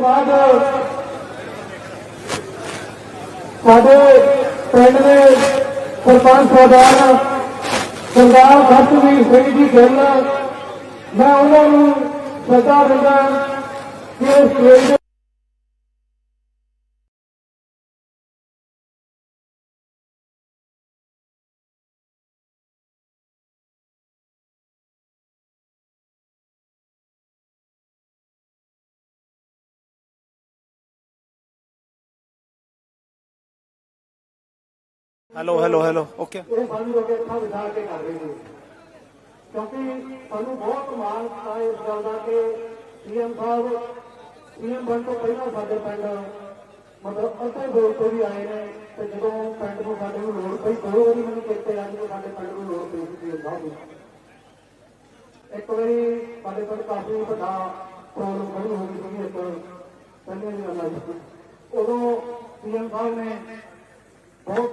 ਬਾਅਦ ਸਾਡੇ ਪਿੰਡ ਦੇ ਸਰਪੰਚ ਸਰਦਾਰ ਸਰਦਾਰ ਸਤਵੀਰ ਸਿੰਘ ਜੀ ਗਿੱਲ ਮੈਂ ਉਹਨਾਂ ਨੂੰ ਸਦਾ ਦਿੰਦਾ ਕਿ ਉਹ ਹੈਲੋ ਹੈਲੋ ਹੈਲੋ ਓਕੇ ਇਹ ਸਾਨੂੰ ਲੋਕ ਅੱਖਾਂ ਵਿਚਾਰ ਕੇ ਕਰ ਰਹੇ ਨੇ। ਕਿਉਂਕਿ ਸਾਨੂੰ ਬਹੁਤ ਮਾਣ ਹੈ ਇਸ ਗੱਲ ਦਾ ਕਿ ਸੀਐਮ ਸਾਹਿਬ, ਸੀਐਮ ਬਣ ਤੋਂ ਪਹਿਲਾਂ ਸਾਡੇ ਪਿੰਡ, ਮਤਲਬ ਅੱਧੇ ਦੌਰ ਤੋਂ ਵੀ ਆਏ ਨੇ ਤੇ ਜਦੋਂ ਪਿੰਡ ਨੂੰ ਸਾਡੇ ਨੂੰ ਲੋੜ ਪਈ, ਦੋ ਵਾਰੀ ਮੈਨੂੰ ਚੇਤੇ ਆ ਕਿ ਸਾਡੇ ਪਿੰਡ ਨੂੰ ਲੋੜ ਪਈ ਸੀ ਸੀਐਮ ਸਾਹਿਬ ਨੂੰ। ਇੱਕ ਵਾਰੀ ਸਾਡੇ ਪਿੰਡ ਕਾਫੀ ਵੱਡਾ ਪ੍ਰੋਬਲਮ ਖੜੀ ਹੋ ਗਈ ਸੀ ਇੱਕ ਪਹਿਲੇ ਦੀ ਗੱਲ ਆ ਜੀ ਉਦੋਂ ਸੀਐਮ ਸਾਹਿਬ ਨੇ ਬਹੁਤ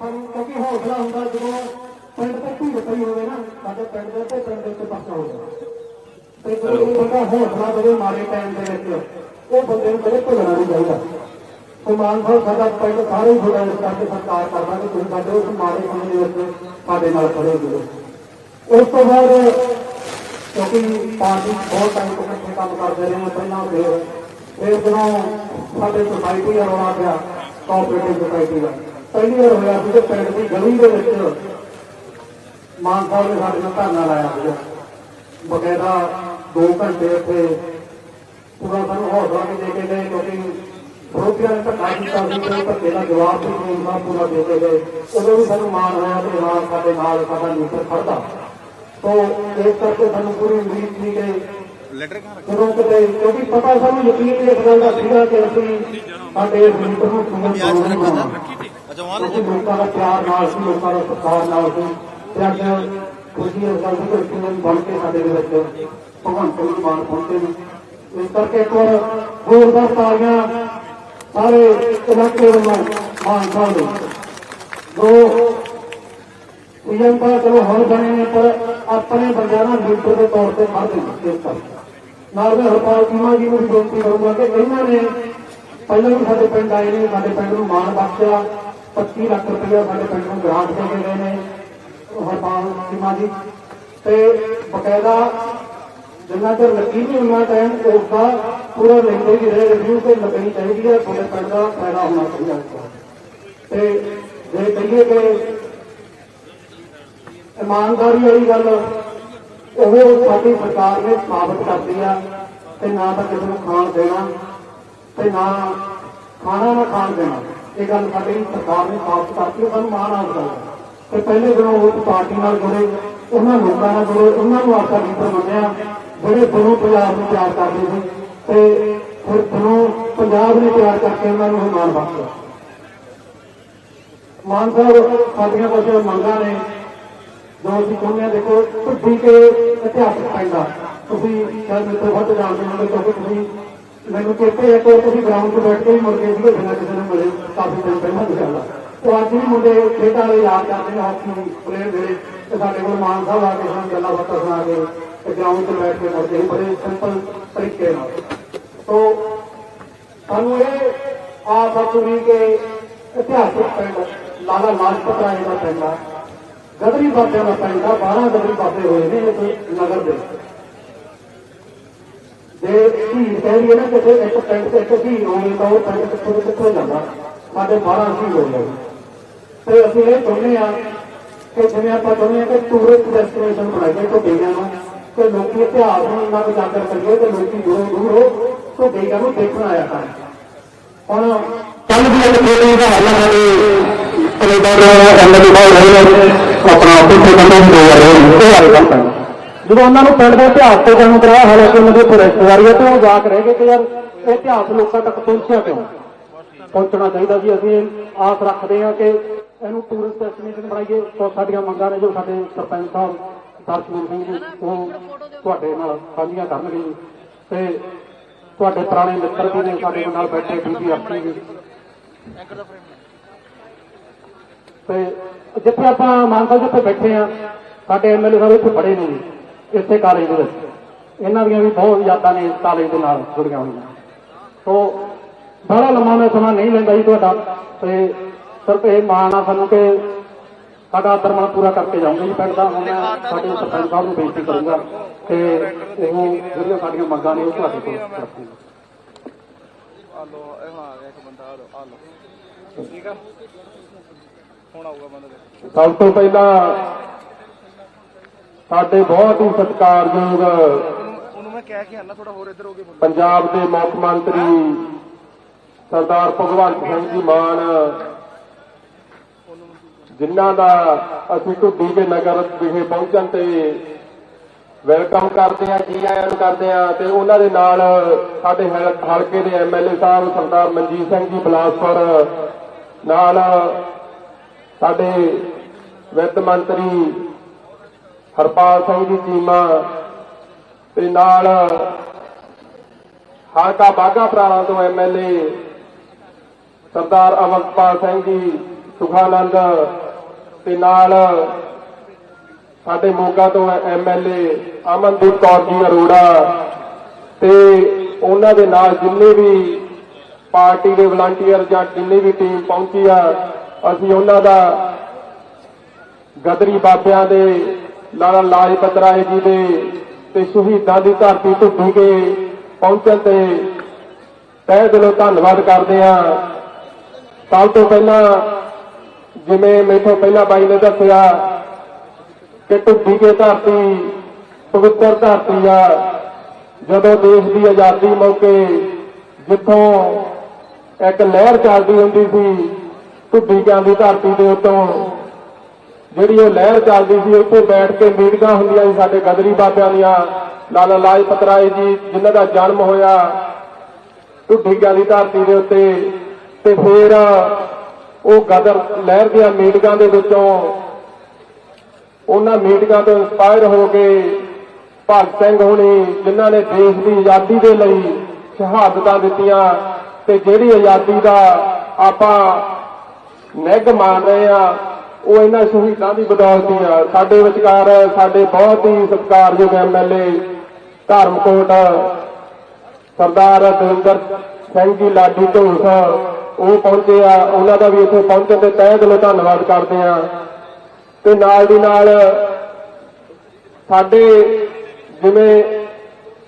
ਤੇ ਪਿੰਡ ਦੇ ਤੇ ਜਦੋਂ ਬੰਦਾ ਹੌਸਲਾ ਦੇਵੇ ਮਾੜੇ ਟਾਈਮ ਦੇ ਵਿੱਚ ਉਹ ਬੰਦੇ ਨੂੰ ਕਦੇ ਭੁੱਲਣਾ ਨਹੀਂ ਚਾਹੀਦਾ ਸੋ ਮਾਨ ਸਾਹਿਬ ਸਾਡਾ ਪਿੰਡ ਸਾਰੇ ਹੀ ਤੁਹਾਡਾ ਇਸ ਕਰਕੇ ਸਰਕਾਰ ਕਰਦਾ ਕਿ ਤੁਸੀਂ ਸਾਡੇ ਉਸ ਮਾੜੇ ਸਮੇਂ ਦੇ ਵਿੱਚ ਸਾਡੇ ਨਾਲ ਖੜੇ ਹੋ ਉਸ ਤੋਂ ਬਾਅਦ ਕਿਉਂਕਿ ਪਾਰਟੀ ਬਹੁਤ ਟਾਈਮ ਤੋਂ ਇਕੱਠੇ ਕੰਮ ਕਰਦੇ ਰਹੇ ਹਾਂ ਪਹਿਲਾਂ ਫਿਰ ਫਿਰ ਜਦੋਂ ਸਾਡੇ ਸੁਸਾਇਟੀ ਦਾ ਰੌਲਾ ਪਿਆ ਕੋਆਪਰੇਟਿਵ ਸੁਸਾਇਟੀ ਦਾ ਪਹਿਲੀ ਵਾਰ ਹੋਇਆ ਸੀ ਕਿ ਪਿੰਡ ਦੀ ਗਲੀ ਦੇ ਵਿੱਚ ਮਾਨ ਸਾਹਿਬ ਨੇ ਸਾਡੇ ਨਾਲ ਧਰਨਾ ਲਾਇਆ ਸੀਗਾ। ਬਕਾਇਦਾ 2 ਘੰਟੇ ਉੱਥੇ ਪੂਰਾ ਸਾਨੂੰ ਹੌਸਲਾ ਵੀ ਦੇ ਕੇ ਗਏ ਕਿਉਂਕਿ ਵਿਰੋਧੀਆਂ ਨੇ ਧੱਕਾ ਕੀਤਾ ਸੀ ਤੇ ਧੱਕੇ ਦਾ ਜਵਾਬ ਵੀ ਮਾਨ ਸਾਹਿਬ ਪੂਰਾ ਦੇ ਕੇ ਗਏ। ਉਦੋਂ ਵੀ ਸਾਨੂੰ ਮਾਣ ਹੋਇਆ ਕਿ ਹਾਂ ਸਾਡੇ ਨਾਲ ਸਾਡਾ ਲੀਡਰ ਖੜਦਾ ਤੋ ਇਸ ਕਰਕੇ ਸਾਨੂੰ ਪੂਰੀ ਉਮੀਦ ਸੀ ਕਿ ਲੈਟਰ ਕਹਾਂ ਜਦੋਂ ਕਿਤੇ ਕਿਉਂਕਿ ਪਤਾ ਸਾਨੂੰ ਯਕੀਨ ਇਸ ਗੱਲ ਦਾ ਸੀਗਾ ਕਿ ਅਸੀਂ ਸਾਡੇ ਲੀਡਰ ਨੂੰ ਸੁਣਨ ਨਹੀਂ ਆਉਣਾ ਅੱਛਾ ਵਹਾਂ ਕਿਉਂਕਿ ਲੋਕਾਂ ਦਾ ਪਿਆਰ ਨਾਲ ਸੀ ਲੋਕਾਂ ਦਾ ਸਤਿਕਾਰ ਨਾਲ ਸੀ। ਤੇ ਅੱਜ ਖੁਸ਼ੀ ਇਸ ਗੱਲ ਦੀ ਕਿ ਬਣ ਕੇ ਸਾਡੇ ਦੇ ਵਿੱਚ ਭਗਵੰਤ ਸਿੰਘ ਮਾਨ ਪਹੁੰਚੇ ਨੇ। ਇਸ ਕਰਕੇ ਇੱਕ ਵਾਰ ਜ਼ੋਰਦਾਰ ਤਾਲੀਆਂ ਸਾਰੇ ਇਲਾਕੇ ਵੱਲੋਂ ਮਾਨ ਸਾਹਿਬ ਨੂੰ। ਜੋ ਪੀਐਮ ਤਾਂ ਚਲੋ ਹੁਣ ਬਣੇ ਨੇ, ਪਰ ਆਪਣੇ ਬੰਦਿਆਂ ਨਾਲ ਲੀਡਰ ਦੇ ਤੌਰ ਤੇ ਖੜਦੇ ਨੇ, ਇਸ ਕਰਕੇ। ਨਾਲ ਮੈਂ ਹਰਪਾਲ ਚੀਮਾ ਜੀ ਨੂੰ ਵੀ ਬੇਨਤੀ ਕਰੂੰਗਾ ਕਿ ਇਹਨਾਂ ਨੇ ਪਹਿਲਾਂ ਵੀ ਸਾਡੇ ਪਿੰਡ ਆਏ ਨੇ, ਸਾਡੇ ਪਿੰਡ ਨੂੰ ਮਾਣ ਬਖਸ਼ਿਆ। 25 ਲੱਖ ਰੁਪਇਆ ਸਾਡੇ ਪਿੰਡ ਨੂੰ ਗ੍ਰਾਂਟ ਦੇ ਕੇ ਗਏ ਨੇ। ਹਰਪਾਲ ਚੀਮਾ ਜੀ। ਤੇ ਬਕਾਇਦਾ ਜਿੰਨਾ ਚਿਰ ਲੱਗੀ ਨਹੀਂ ਉਹਨਾਂ ਟਾਈਮ ਉਸਦਾ ਪੂਰਾ ਲੈਂਦੇ ਵੀ ਰਿਵਿਊ ਤੇ ਲੱਗਣੀ ਚਾਹੀਦੀ ਹੈ ਤੁਹਾਡੇ ਪਿੰਡ ਦਾ ਫਾਇਦਾ ਹੋਣਾ ਚਾਹੀਦਾ ਤੇ। ਜੇ ਕਹੀਏ ਕਿ ਇਮਾਨਦਾਰੀ ਵਾਲੀ ਗੱਲ ਉਹ ਸਾਡੀ ਸਰਕਾਰ ਨੇ ਸਾਬਤ ਕਰਦੀ ਆ ਤੇ ਨਾ ਤਾਂ ਕਿਸੇ ਨੂੰ ਖਾਣ ਦੇਣਾ ਤੇ ਨਾ ਖਾਣਾ ਨਾ ਖਾਣ ਦੇਣਾ। ਇਹ ਗੱਲ ਸਾਡੀ ਸਰਕਾਰ ਨੇ ਸਾਬਤ ਕਰਤੀ ਹੈ, ਸਾਨੂੰ ਮਾਣ ਆ ਉਸ ਤੇ ਪਹਿਲੇ ਦਿਨੋਂ ਉਹ ਪਾਰਟੀ ਨਾਲ ਜੁੜੇ, ਉਹਨਾਂ ਲੋਕਾਂ ਨਾਲ ਜੁੜੇ, ਉਹਨਾਂ ਨੂੰ ਆਪਣਾ ਲੀਡਰ ਮੰਨਿਆ। ਜਿਹੜੇ ਦਿਨੋਂ ਪੰਜਾਬ ਨੂੰ ਪਿਆਰ ਕਰਦੇ ਸੀ ਤੇ ਫਿਰ ਦਿਨੋਂ ਪੰਜਾਬ ਨੇ ਪਿਆਰ ਕਰਕੇ ਉਹਨਾਂ ਨੂੰ ਮਾਣ ਬਖਸ਼ਿਆ ਮਾਨ ਸਾਹਿਬ, ਸਾਡੀਆਂ ਕੁਝ ਮੰਗਾਂ ਨੇ, ਜੋ ਅਸੀਂ ਕਹਿੰਦੇ ਹਾਂ, ਦੇਖੋ ਢੁੱਡੀ ਕੇ ਇਤਿਹਾਸਕ ਪੈਂਦਾ ਤੁਸੀਂ ਸ਼ਾਇਦ ਮੇਰੇ ਤੋਂ ਵੱਧ ਜਾਣਦੇ ਹੋ ਕਿਉਂਕਿ ਤੁਸੀਂ ਮੈਨੂੰ ਚੇਤੇ ਹੈ ਕਿ ਤੁਸੀਂ ਗਰਾਊਂਡ 'ਤੇ ਬੈਠ ਕੇ ਹੀ ਮੁੜ ਕੇ ਸੀਗੇ ਬਿਨਾਂ ਕਿਸੇ ਨੂੰ ਮਿਲੇ, ਕਾਫੀ ਦਿਨ ਪਹਿਲਾਂ ਦੀ ਗੱਲ ਆ। ਉਹ ਅੱਜ ਵੀ ਮੁੰਡੇ ਖੇਡਾਂ ਵਾਲੇ ਯਾਦ ਕਰਦੇ ਨੇ ਹਾਕੀ ਪਲੇਅਰ ਜਿਹੜੇ ਤੇ ਸਾਡੇ ਕੋਲ ਮਾਨ ਸਾਹਿਬ ਆ ਕੇ ਸਾਨੂੰ ਗੱਲਾਂ ਬਾਤਾਂ ਸੁਣਾ ਕੇ ਤੇ ਗਰਾਊਂਡ 'ਤੇ ਬੈਠ ਕੇ ਮੁੜਦੇ ਸੀ ਬੜੇ ਸਿੰਪਲ ਤਰੀਕੇ ਨਾਲ। ਤੋਂ ਸਾਨੂੰ ਇਹ ਆਸ ਆਸੂਰੀ ਕਿ ਇਤਿਹਾਸਕ ਪਿੰਡ, ਲਾਲਾ ਲਾਜਪਤ ਰਾਏ ਦਾ ਪਿੰਡ ਆ। ਗਦਰੀ ਬਾਬਿਆਂ ਦਾ ਪਿੰਡ ਆ 12 ਗਦਰੀ ਬਾਬੇ ਹੋਏ ਨੇ ਇਸ ਨਗਰ ਦੇ। ਜੇ ਧੀਰ ਕਹਿ ਲਈਏ ਨਾ ਕਿ ਇੱਕ ਪਿੰਡ ਤੇ ਇੱਕ ਧੀਰ ਹੋਵੇ ਤਾਂ ਉਹ ਪਿੰਡ ਕਿੱਥੋਂ ਤੋਂ ਕਿੱਥੋਂ ਜਾਂਦਾ? ਸਾਡੇ 12 ਧੀਰ ਹੋ ਗਏ ਤੇ ਅਸੀਂ ਇਹ ਚਾਹੁੰਦੇ ਆ ਕਿ ਜਿਵੇਂ ਆਪਾਂ ਚਾਹੁੰਦੇ ਆ ਕਿ ਟੂਰਿਸਟ ਡੈਸਟੀਨੇਸ਼ਨ ਬਣਾਈਏ ਢੁੱਡੀਆਂ ਨੂੰ ਤੇ ਲੋਕੀ ਇਤਿਹਾਸ ਨੂੰ ਇੰਨਾ ਕੁ ਕਰੀਏ ਤੇ ਲੋਕੀ ਦੂਰੋਂ ਦੂਰੋਂ ਢੁੱਡੀਆਂ ਨੂੰ ਦੇਖਣ ਆਇਆ ਕਰਨ ਹੁਣ ਕੱਲ ਵੀ ਇਹ ਮੇਰੇ ਦਾ ਹਾਲਾ ਸਾਡੇ ਕੈਨੇਡਾ ਦੇ ਐਮਐਲਏ ਸਾਹਿਬ ਰਹੇ ਆਪਣਾ ਪਿੱਛੇ ਬੰਦੇ ਨੂੰ ਦੋ ਵਾਰ ਉਹ ਵਾਲੇ ਕੰਮ ਪੈਣਾ ਜਦੋਂ ਉਹਨਾਂ ਨੂੰ ਪਿੰਡ ਦੇ ਇਤਿਹਾਸ ਤੋਂ ਜਾਣੂ ਕਰਾਇਆ, ਹਾਲਾਂਕਿ ਉਹਨਾਂ ਦੀ ਉੱਥੇ ਰਿਸ਼ਤੇਦਾਰੀ ਹੈ ਤੇ ਉਹ ਜਾ ਕੇ ਰਹਿ ਗਏ ਕਿ ਯਾਰ ਇਹ ਇਤਿਹਾਸ ਲੋਕਾਂ ਤੱਕ ਪਹੁੰਚਿਆ ਕਿਉਂ? ਪਹੁੰਚਣਾ ਚਾਹੀਦਾ ਸੀ, ਅਸੀਂ ਆਸ ਰੱਖਦੇ ਹਾਂ ਕਿ ਇਹਨੂੰ ਟੂਰਿਸਟ ਡੈਸਟੀਨੇਸ਼ਨ ਬਣਾਈਏ। ਤਾਂ ਸਾਡੀਆਂ ਮੰਗਾਂ ਨੇ ਜੋ ਸਾਡੇ ਸਰਪੰਚ ਸਾਹਿਬ ਦਰਸ਼ਮਨ ਸਿੰਘ ਜੀ, ਉਹ ਤੁਹਾਡੇ ਨਾਲ ਸਾਂਝੀਆਂ ਕਰਨਗੇ। ਜੀ ਤੇ ਤੁਹਾਡੇ ਪੁਰਾਣੇ ਮਿੱਤਰ ਵੀ ਨੇ, ਸਾਡੇ ਨਾਲ ਬੈਠੇ ਬੀਬੀ ਆਪਣੀ ਵੀ ਤੇ ਜਿੱਥੇ ਆਪਾਂ ਮਾਨਸਾ ਜਿੱਥੇ ਬੈਠੇ ਆ ਸਾਡੇ ਐਮਐਲਏ ਸਾਹਿਬ ਇੱਥੇ ਪੜ੍ਹੇ ਨੇ ਜੀ ਇਸੇ ਕਾਲਜ ਦੇ ਵਿੱਚ। ਇਹਨਾਂ ਦੀਆਂ ਵੀ ਬਹੁਤ ਯਾਦਾਂ ਨੇ ਕਾਲਜ ਦੇ ਨਾਲ ਜੁੜੀਆਂ ਹੋਈਆਂ। ਸੋ ਬੜਾ ਲੰਮਾ ਮੈਂ ਸਮਾਂ ਨਹੀਂ ਲੈਂਦਾ ਜੀ ਤੁਹਾਡਾ। ਤੇ ਸਿਰਫ ਇਹ ਮਾਣ ਆ ਸਾਨੂੰ ਕਿ ਸਾਡਾ ਦਰਮਨ ਪੂਰਾ ਕਰਕੇ ਜਾਊਂਗਾ ਜੀ ਪਿੰਡ ਦਾ। ਹੁਣ ਮੈਂ ਸਾਡੇ ਸਰਪੰਚ ਸਾਹਿਬ ਨੂੰ ਬੇਨਤੀ ਕਰੂੰਗਾ ਕਿ ਉਹ ਜਿਹੜੀਆਂ ਸਾਡੀਆਂ ਮੰਗਾਂ ਨੇ ਉਹ ਤੁਹਾਡੇ ਕੋਲ ਰੱਖੂਗਾ। ਆ ਲੋ ਇਹ ਹੁਣ ਆ ਗਿਆ ਇੱਕ ਬੰਦਾ ਆ ਲੋ ਆ ਲੋ ਠੀਕ ਆ? ਹੁਣ ਆਊਗਾ ਬੰਦਾ ਦੇ ਸਭ ਤੋਂ ਪਹਿਲਾਂ ਸਾਡੇ ਬਹੁਤ ਹੀ ਸਤਿਕਾਰਯੋਗ ਉਹਨੂੰ ਉਹਨੂੰ ਮੈਂ ਕਹਿ ਕੇ ਆਣਾ ਥੋੜਾ ਹੋਰ ਇੱਧਰ ਹੋ ਕੇ ਬੋਲੋ। ਪੰਜਾਬ ਦੇ ਮੁੱਖ ਮੰਤਰੀ ਸਰਦਾਰ ਭਗਵੰਤ ਸਿੰਘ ਜੀ ਮਾਨ ਜਿਨ੍ਹਾਂ ਦਾ ਅਸੀਂ ਢੁੱਡੀ ਦੇ ਨਗਰ ਵਿਖੇ ਪਹੁੰਚਣ ਤੇ ਵੈਲਕਮ ਕਰਦੇ ਆ ਜੀ ਆਇਆਂ ਨੂੰ ਕਰਦੇ ਆ ਤੇ ਉਹਨਾਂ ਦੇ ਨਾਲ ਸਾਡੇ ਹਲਕੇ ਦੇ ਐਮਐਲਏ ਸਾਹਿਬ ਸਰਦਾਰ ਮਨਜੀਤ ਸਿੰਘ ਜੀ ਬਲਾਸਪੁਰ, ਨਾਲ ਸਾਡੇ ਵਿੱਤ ਮੰਤਰੀ ਹਰਪਾਲ ਸਿੰਘ ਜੀ ਚੀਮਾ ਤੇ ਨਾਲ ਹਲਕਾ ਬਾਗਾ ਪ੍ਰਾਣਾ ਤੋਂ ਐਮਐਲਏ ਸਰਦਾਰ ਅਮਰਪਾਲ ਸਿੰਘ ਜੀ ਸੁਖਾਨੰਦ ਤੇ ਨਾਲ ਸਾਡੇ ਮੋਗਾ ਤੋਂ ਐਮਐਲਏ ਅਮਨਦੀਪ ਕੌਰ ਜੀ ਅਰੋੜਾ ਤੇ ਉਹਨਾਂ ਦੇ ਨਾਲ ਜਿੰਨੇ ਵੀ ਪਾਰਟੀ ਦੇ ਵਲੰਟੀਅਰ ਜਾਂ ਜਿੰਨੀ ਵੀ ਟੀਮ ਪਹੁੰਚੀ ਆ, ਅਸੀਂ ਉਹਨਾਂ ਦਾ ਗਦਰੀ ਬਾਬਿਆਂ ਦੇ ਲਾਲਾ ਲਾਜਪਤ ਰਾਏ ਜੀ ਦੇ ਤੇ ਸ਼ਹੀਦਾਂ ਦੀ ਧਰਤੀ ਢੁੱਡੀ ਕੇ ਪਹੁੰਚਣ ਤੇ ਤਹਿ ਦਿਲੋਂ ਧੰਨਵਾਦ ਕਰਦੇ ਆ ਸਭ ਤੋਂ ਪਹਿਲਾਂ ਜਿਵੇਂ ਮੈਥੋਂ ਪਹਿਲਾਂ ਬਾਈ ਨੇ ਦੱਸਿਆ ਕਿ ਢੁੱਡੀ ਕੇ ਧਰਤੀ, ਪਵਿੱਤਰ ਧਰਤੀ ਆ। ਜਦੋਂ ਦੇਸ਼ ਦੀ ਆਜ਼ਾਦੀ ਮੌਕੇ ਜਿੱਥੋਂ ਇੱਕ ਲਹਿਰ ਚੱਲਦੀ ਹੁੰਦੀ ਸੀ ਢੁੱਡੀ ਕਿਆਂ ਦੀ ਧਰਤੀ ਦੇ ਉੱਤੋਂ, ਜਿਹੜੀ ਉਹ ਲਹਿਰ ਚੱਲਦੀ ਸੀ, ਉੱਥੇ ਬੈਠ ਕੇ ਮੀਟਿੰਗਾਂ ਹੁੰਦੀਆਂ ਸੀ ਸਾਡੇ ਗਦਰੀ ਬਾਬਿਆਂ ਦੀਆਂ, ਲਾਲਾ ਲਾਜਪਤ ਰਾਏ ਜੀ, ਜਿਨ੍ਹਾਂ ਦਾ ਜਨਮ ਹੋਇਆ ਢੁੱਡੀਆਂ ਦੀ ਧਰਤੀ ਦੇ ਉੱਤੇ। ਤੇ ਫਿਰ ਉਹ ਗਦਰ ਲਹਿਰ ਦੀਆਂ ਮੀਟਿੰਗਾਂ ਦੇ ਵਿੱਚੋਂ ਉਹਨਾਂ ਮੀਟਿੰਗਾਂ ਤੋਂ ਇੰਸਪਾਇਰ ਹੋ ਕੇ ਭਗਤ ਸਿੰਘ ਹੋਣੀ ਜਿਨ੍ਹਾਂ ਨੇ ਦੇਸ਼ ਦੀ ਆਜ਼ਾਦੀ ਦੇ ਲਈ ਸ਼ਹਾਦਤਾਂ ਦਿੱਤੀਆਂ ਤੇ ਜਿਹੜੀ ਆਜ਼ਾਦੀ ਦਾ ਆਪਾਂ ਨਿੱਘ ਮਾਣ ਰਹੇ ਆ ਉਹ ਇਹਨਾਂ ਸ਼ਹੀਦਾਂ ਦੀ ਬਦੌਲਤ ਆ। ਸਾਡੇ ਵਿਚਕਾਰ, ਸਾਡੇ ਬਹੁਤ ਹੀ ਸਤਿਕਾਰਯੋਗ ਐਮਐਲਏ ਧਰਮਕੋਟ ਸਰਦਾਰ ਦਵਿੰਦਰ ਸਿੰਘ ਜੀ ਲਾਡੀ ਢੋਲਸ ਉਹ ਪਹੁੰਚੇ ਆ, ਉਹਨਾਂ ਦਾ ਵੀ ਇੱਥੇ ਪਹੁੰਚਣ ਤੇ ਤਹਿ ਦਿਲੋਂ ਧੰਨਵਾਦ ਕਰਦੇ ਆ ਤੇ ਨਾਲ ਦੀ ਨਾਲ ਸਾਡੇ ਜਿਵੇਂ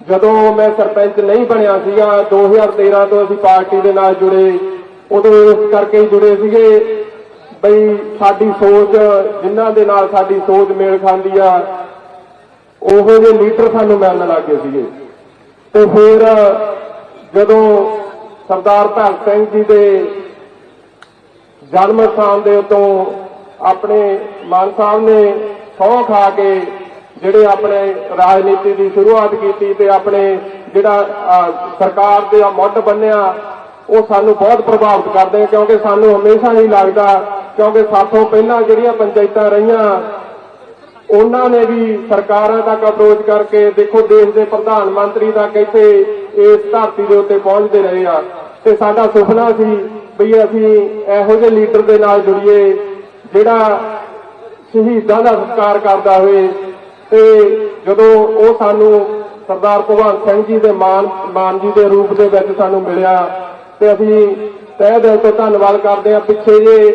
ਜਦੋਂ ਮੈਂ ਸਰਪੰਚ ਨਹੀਂ ਬਣਿਆ ਸੀਗਾ 2013 ਤੋਂ ਅਸੀਂ ਪਾਰਟੀ ਦੇ ਨਾਲ ਜੁੜੇ, ਉਦੋਂ ਇਸ ਕਰਕੇ ਜੁੜੇ ਸੀਗੇ ਬਈ ਸਾਡੀ ਸੋਚ, ਜਿਨ੍ਹਾਂ ਦੇ ਨਾਲ ਸਾਡੀ ਸੋਚ ਮੇਲ ਖਾਂਦੀ ਆ, ਉਹੋ ਜਿਹੇ ਲੀਡਰ ਸਾਨੂੰ ਮਿਲਣ ਲੱਗੇ ਸੀਗੇ। ਤੇ ਫਿਰ ਜਦੋਂ ਸਰਦਾਰ ਭਗਤ ਸਿੰਘ ਜੀ ਦੇ ਜਨਮ ਸਥਾਨ ਦੇ ਉੱਤੋਂ ਆਪਣੇ ਮਾਨ ਸਾਹਿਬ ਨੇ ਸੌਂ ਖਾ ਕੇ ਜਿਹੜੇ ਆਪਣੇ ਰਾਜਨੀਤੀ ਦੀ ਸ਼ੁਰੂਆਤ ਕੀਤੀ ਤੇ ਆਪਣੇ ਜਿਹੜਾ ਸਰਕਾਰ ਦੇ ਆ ਮੁੱਢ ਬੰਨਿਆ, ਉਹ ਸਾਨੂੰ ਬਹੁਤ ਪ੍ਰਭਾਵਿਤ ਕਰਦੇ ਕਿਉਂਕਿ ਸਾਨੂੰ ਹਮੇਸ਼ਾ ਹੀ ਲੱਗਦਾ, ਕਿਉਂਕਿ ਸਾਥੋਂ ਪਹਿਲਾਂ ਜਿਹੜੀਆਂ ਪੰਚਾਇਤਾਂ ਰਹੀਆਂ ਉਹਨਾਂ ਨੇ ਵੀ ਸਰਕਾਰਾਂ ਤੱਕ ਅਪਰੋਚ ਕਰਕੇ ਦੇਖੋ ਦੇਸ਼ ਦੇ ਪ੍ਰਧਾਨ ਮੰਤਰੀ ਤੱਕ ਇੱਥੇ ਇਸ ਧਰਤੀ ਦੇ ਉੱਤੇ ਪਹੁੰਚਦੇ ਰਹੇ ਆ। ਤੇ ਸਾਡਾ ਸੁਪਨਾ ਸੀ ਵੀ ਅਸੀਂ ਇਹੋ ਜਿਹੇ ਲੀਡਰ ਦੇ ਨਾਲ ਜੁੜੀਏ, ਜਿਹੜਾ ਸ਼ਹੀਦਾਂ ਦਾ ਸਤਿਕਾਰ ਕਰਦਾ ਹੋਵੇ। ਤੇ ਜਦੋਂ ਉਹ ਸਾਨੂੰ ਸਰਦਾਰ ਭਗਵੰਤ ਸਿੰਘ ਜੀ ਦੇ ਮਾਨ ਮਾਨ ਜੀ ਦੇ ਰੂਪ ਦੇ ਵਿੱਚ ਸਾਨੂੰ ਮਿਲਿਆ, ਤੇ ਅਸੀਂ ਤਹਿ ਦਿਲ ਤੋਂ ਧੰਨਵਾਦ ਕਰਦੇ ਹਾਂ। ਪਿੱਛੇ ਜੇ